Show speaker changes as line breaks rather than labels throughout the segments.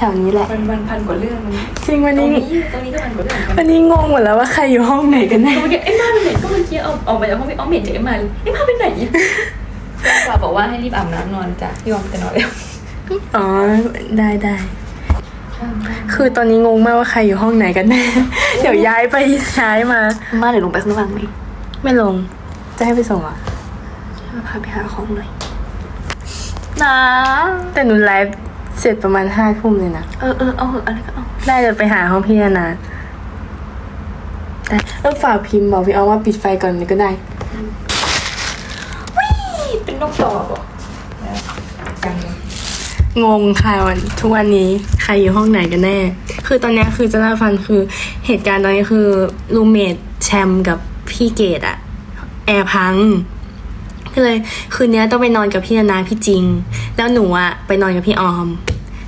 แถวนี้แหละ
มันมันพันกว่าเรื่องมัน
จริงวัน
ตรง
นี้
นี้ตรงนี้ก็พันกว่าเรื่องเหมือนกัน
วันนี้งงหมดแล้วว่าใครอยู่ห้องไหนกันแน่
เมื่อกี้เอ็มมาไปไหนก็เมื่อกี้เอาออกไปจากห้องพี่อ้อมเห็นจากเอ็มมาเลยเอ็มมาไปไหนฝาบอกว่าให้รีบอาบน้ำนอนจ้ะพี่อ้อมจะนอนแล้ว
อ๋อได้ได้คือตอนนี้งงมากว่าใครอยู่ห้องไหนกันแน่ เดี๋ยวย้ายไปย้ายมา
มาเดี๋ยวลงไปข้างล่างไหม
ไม่ลง จะให้ไปส่งเหรอะพาไปหาของหน่อย
นะ
แต่หนูไลฟ์ เสร็จประมาณห้าทุ่มเลยนะ
เออเออเอาเหอะอะไรก็เอา
ได้จะไปหาห้องพี่นานาได้เออฝากพิมพ์บอกพี่ออมว่าปิดไฟก่อนเลยก็ได้
เป็นนกต่อเหรอจังเลย
งงค่ะวันทุกวันนี้ใครอยู่ห้องไหนกันแน่ คือตอนเนี้ยคือจะเล่าให้ฟันคือเหตุการณ์ตอนนี้คือรูเมทแชมกับพี่เกดอะแอร์พัง ก็เลยคืนนี้ต้องไปนอนกับพี่นานาพี่จริง แล้วหนูอะไปนอนกับพี่ออม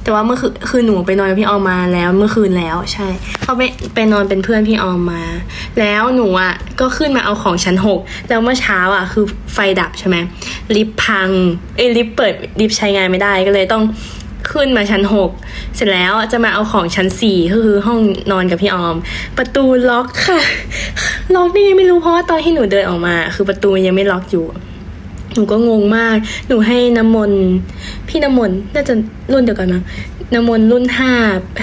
แต่ว่าเมื่อคืนคือหนูไปนอนกับพี่ออมมาแล้วเมื่อคืนแล้วใช่เขาไปไปนอนเป็นเพื่อนพี่ออมมา แล้วหนูอะก็ขึ้นมาเอาของชั้นหกแล้วเมื่อเช้าอะคือไฟดับใช่ไหมลิฟต์พังเอ้ยลิฟต์เปิดลิฟต์ใช้งานไม่ได้ก็เลยต้องขึ้นมาชั้นหกเสร็จแล้วจะมาเอาของชั้นสี่ก็คือห้องนอนกับพี่ออม ประตูล็อกค่ะ ล็อกได้ไงไม่รู้เพราะว่าตอนที่หนูเดินออกมา คือประตูยังไม่ล็อกอยู่ หนูก็งงมาก หนูให้น้ำมนต์พี่น้ำมนต์น่าจะรุ่นเดียวกันนะน้ำมนต์รุ่นห้า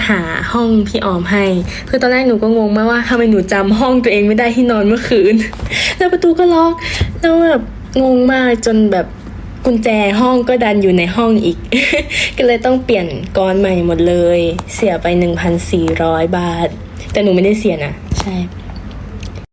หาห้องพี่ออมให้ คือตอนแรกหนูก็งงมากว่าทำไมหนูจำห้องตัวเองไม่ได้ที่นอนเมื่อคืน แล้วประตูก็ล็อก แล้วแบบงงมากจนแบบกุญแจห้องก็ดันอยู่ในห้องอีก ก็เลยต้องเปลี่ยนกรใหม่หมดเลย เสียไปหนึ่งพันสี่ร้อยบาท แต่หนูไม่ได้เสียนะ ใช่